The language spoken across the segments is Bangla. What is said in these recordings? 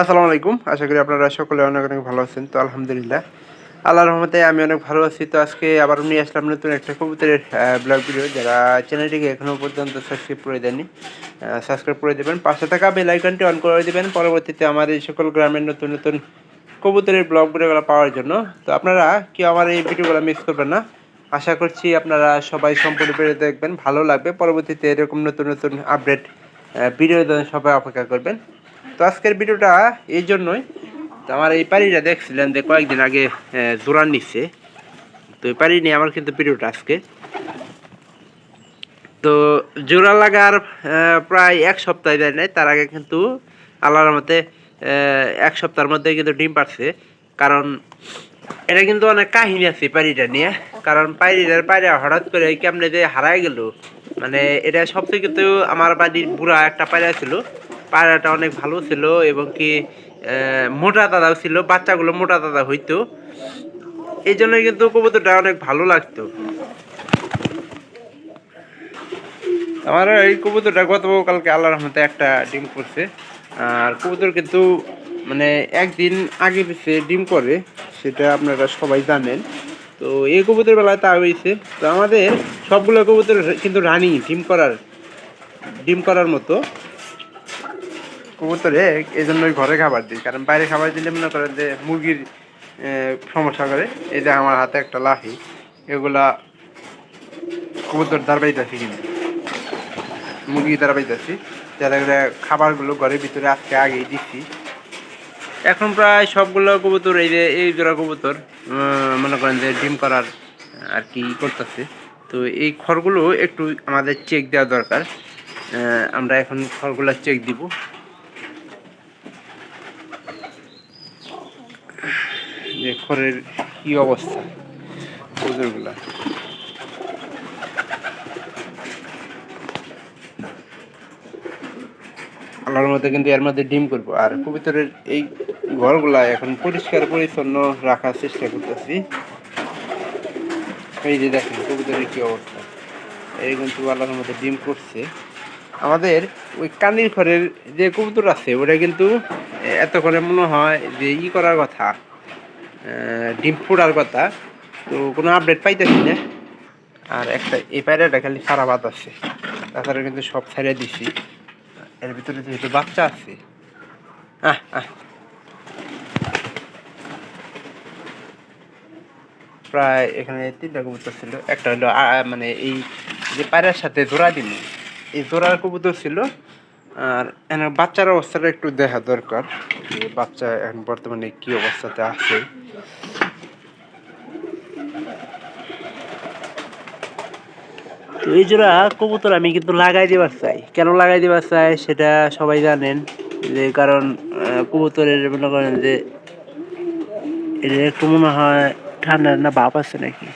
আসসালামু আলাইকুম। আশা করি আপনারা সকলে অনেক অনেক ভালো আছেন। তো আলহামদুলিল্লাহ। আল্লাহর রহমতে আমি অনেক ভালো আছি। তো আজকে আবার নিয়ে আসলাম নতুন একটা কবুতরের ব্লগ ভিডিও যারা চ্যানেলটিকে এখনও পর্যন্ত সাবস্ক্রাইব করে দেননি সাবস্ক্রাইব করে দেবেন। পাশে থাকা বেল আইকনটি অন করে দেবেন। পরবর্তীতে আমার এই সকল গ্রামের নতুন নতুন কবুতরের ব্লগ ভিডিওগুলো পাওয়ার জন্য। তো আপনারা কেউ আমার এই ভিডিওগুলো মিস করবেন না। আশা করছি আপনারা সবাই সম্পূর্ণ পেরে দেখবেন, ভালো লাগবে। পরবর্তীতে এরকম নতুন নতুন আপডেট ভিডিও সবাই অপেক্ষা করবেন। তো আজকের ভিডিওটা এই জন্যই। তো আমার এই পাড়িটা দেখছিলেন যে কয়েকদিন আগে জোরান নিচ্ছে তো এই পাড়ি নিয়ে আমার কিন্তু ভিডিওটা আজকে। তো জোড়া লাগার প্রায় এক সপ্তাহ দেয় নাই। তার আগে কিন্তু আল্লাহর মতে এক সপ্তাহের মধ্যে কিন্তু ডিম পারছে কারণ এটা কিন্তু অনেক কাহিনী আছে পাড়িটা নিয়ে। কারণ পাড়িটার পাড়ি হঠাৎ করে কেমনে যে হারাই গেল। মানে এটা সবথেকে কিন্তু আমার বাড়ির বুড়া একটা পায়রা ছিল। পায়রাটা অনেক ভালো ছিল এবং কি মোটা দাদাও ছিল, বাচ্চাগুলো মোটা দাদা হইতো। এই জন্য কিন্তু কবুতরটা অনেক ভালো লাগতো। আমার এই কবুতরটা গতকালকে আল্লাহ রহমতে একটা ডিম করছে। আর কবুতর কিন্তু মানে একদিন আগে পিছে ডিম করে, সেটা আপনারা সবাই জানেন। তো এই কবুতর বেলায় তা হয়েছে তো আমাদের সবগুলো কবুতর কিন্তু রানি, ডিম করার ডিম করার মতো। কবুতরে এই জন্যই ঘরে খাবার দিই। কারণ বাইরে খাবার দিলে মনে করেন যে মুরগির সমস্যা করে। এই যে আমার হাতে একটা লাহি এগুলা কবুতর দাঁড় পাইতেছি কিন্তু। মুরগি দ্বারা পাইতেছি। যারা করে খাবারগুলো ঘরের ভিতরে আজকে আগেই দিচ্ছি এখন প্রায় সবগুলো কবুতর, এই যে এই জোড়া কবুতর মনে করেন যে ডিম করার আর কি করতেছে। তো এই খড়গুলো একটু আমাদের চেক দেওয়া দরকার। আমরা এখন খড়গুলো চেক দিব। যে খড়ের কি অবস্থা? কবুতরগুলা আল্লাহর মধ্যে কিন্তু এর মধ্যে ডিম করব। আর কবুতরের এই ঘরগুলা এখন পরিষ্কার পরিচ্ছন্ন রাখার চেষ্টা করতেছি। এই যে দেখেন কবুতরের কি অবস্থা। এই কিন্তু আল্লাহর মধ্যে ডিম করছে। আমাদের ওই কানির ঘরের যে কবুতর আছে, ওটা কিন্তু এতক্ষণে মনে হয় যে ই করার কথা। ডিম ফোড়ার কথা তো কোনো আপডেট পাইতেছি না। আর একটা এই পায়রাটা খালি সারা বাদ আছে। তাছাড়া কিন্তু সব ছাড়িয়ে দিছি। এর ভিতরে যেহেতু বাচ্চা আছে। আহ আহ। প্রায় এখানে তিনটা কবুতর ছিল। একটা হলো মানে এই যে পায়রার সাথে জোড়া দিল এই জোড়ার কবুতর ছিল আর বাচ্চার অবস্থাটা একটু দেখা দরকার যে বাচ্চা এখন বর্তমানে কি অবস্থাতে আছে। তো এই জোড়া কবুতর আমি কিন্তু লাগাই দিবার চাই। কেন লাগাই দিবার চাই সেটা সবাই জানেন। যে কারণ কবুতরের মনে করেন যে এটা একটু মনে হয় ঠান্ডা না ভাব আছে নাকি?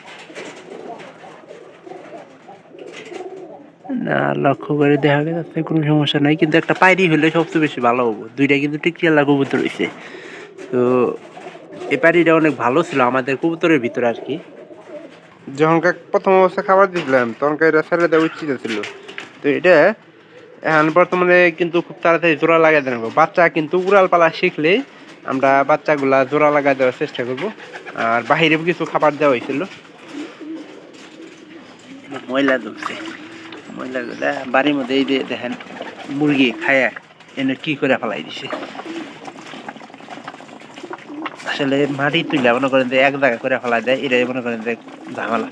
লক্ষ্য করে দেখা যাচ্ছে কোনো সমস্যা নাই। কিন্তু একটা পায়রি হলে সবচেয়ে বেশি ভালো হব। দুইটা কিন্তু টিকিয়ালা কবুতর রয়েছে। তো এই পায়রিটা অনেক ভালো ছিল আমাদের কবুতরের ভিতরে আর কি। যখন প্রথম অবস্থা খাবার দিছিলাম তখন এটা ছেড়ে দেওয়া উচিত ছিল। তো এটা এখন বর্তমানে কিন্তু খুব তাড়াতাড়ি জোড়া লাগাই দেবো বাচ্চা কিন্তু উড়াল পালা শিখলে আমরা বাচ্চাগুলা জোড়া লাগাই দেওয়ার চেষ্টা করব। আর বাহিরে কিছু খাবার দেওয়া হয়েছিল। ময়লা ঢুকছে ময়লাগুলা বাড়ির মধ্যে এই দেখেন, মুরগি খায়া এনে কি করে ফেলাই দিছে। আসলে মাটি তুলে মনে করেন যে এক জায়গা করে ফেলাই দেয়, এটাই মনে করেন যে ঝামেলা।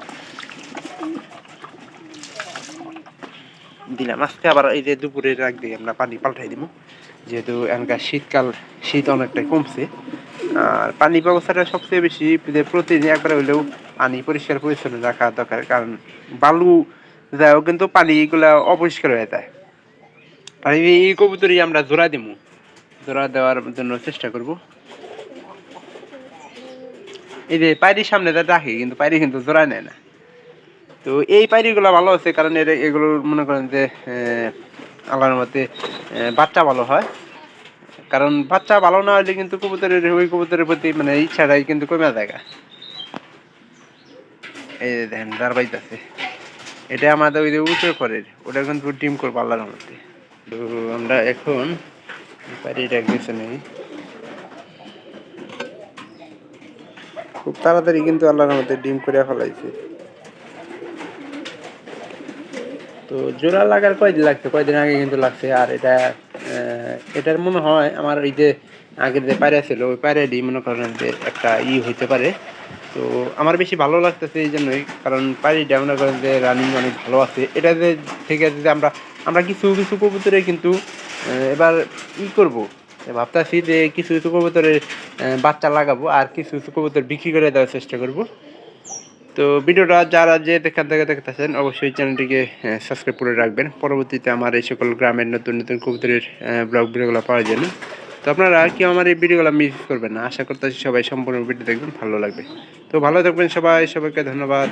দিলাম, আজকে আবার এই যে দুপুরে রাখ দিয়ে আমরা পানি পাল্টাই দিব যেহেতু এখানকার শীতকাল, শীত অনেকটাই কমছে। আর পানি ব্যবস্থাটা সবচেয়ে বেশি যে প্রতিদিন একবার হলেও পানি পরিষ্কার পরিচ্ছন্ন রাখা দরকার, কারণ বালু যাও কিন্তু পানিগুলা অপরিষ্কার হয়ে যায়। আর এই কবুতরই আমরা জোড়া দিব জোড়া দেওয়ার জন্য চেষ্টা করব। এই যে পায়রির সামনে যা রাখি, কিন্তু পায়রি কিন্তু জোড়া নেয় না। তো এই পায়রিগুলো ভালো আছে, কারণ এর এগুলো মনে করেন যে আল্লাহর মতে বাচ্চা ভালো হয়। কারণ বাচ্চা ভালো না হলে কিন্তু কবুতরের, ওই কবুতরের প্রতি মানে ইচ্ছাটাই কিন্তু কমে যায় এই দেখেন দাঁড়াইতেছে এটা আমাদের ওই যে উঁচু করে ওটা কিন্তু ডিম করব আল্লাহর মধ্যে তো আমরা এখন বাড়িটা গেছে নেই। খুব তাড়াতাড়ি কিন্তু আল্লাহর মধ্যে ডিম করে ফেলাইছে। তো জোড়া লাগার কয়দিন লাগছে? কয়দিন আগে কিন্তু লাগছে। আর এটা এটার মনে হয় আমার ওই যে আগের যে পায়রা ছিল, ওই পায়রা ডিম মনে করেন যে একটা ই হইতে পারে। তো আমার বেশি ভালো লাগতেছে এই জন্যই, কারণ পায়রাটা মনে করেন যে রানিং অনেক ভালো আছে, এটা যে থেকে যদি আমরা আমরা কিছু কিছু কবুতরে কিন্তু এবার ই করব। ভাবতেছি যে কিছু কিছু কবুতরের বাচ্চা লাগাবো আর কিছু কিছু কবুতর বিক্রি করে দেওয়ার চেষ্টা করব। তো ভিডিওটা যারা যে দেখান থেকে দেখতেছেন, অবশ্যই চ্যানেলটিকে সাবস্ক্রাইব করে রাখবেন। পরবর্তীতে আমার এই সকল গ্রামের নতুন নতুন কবুতরের ব্লগ ভিডিওগুলো পাওয়ার জন্য। তো আপনারা কি আমার এই ভিডিওগুলো মিস করবেন না। আশা করতেছি সবাই সম্পূর্ণ ভিডিও দেখবেন, ভালো লাগবে। তো ভালো থাকবেন সবাই, সবাইকে ধন্যবাদ।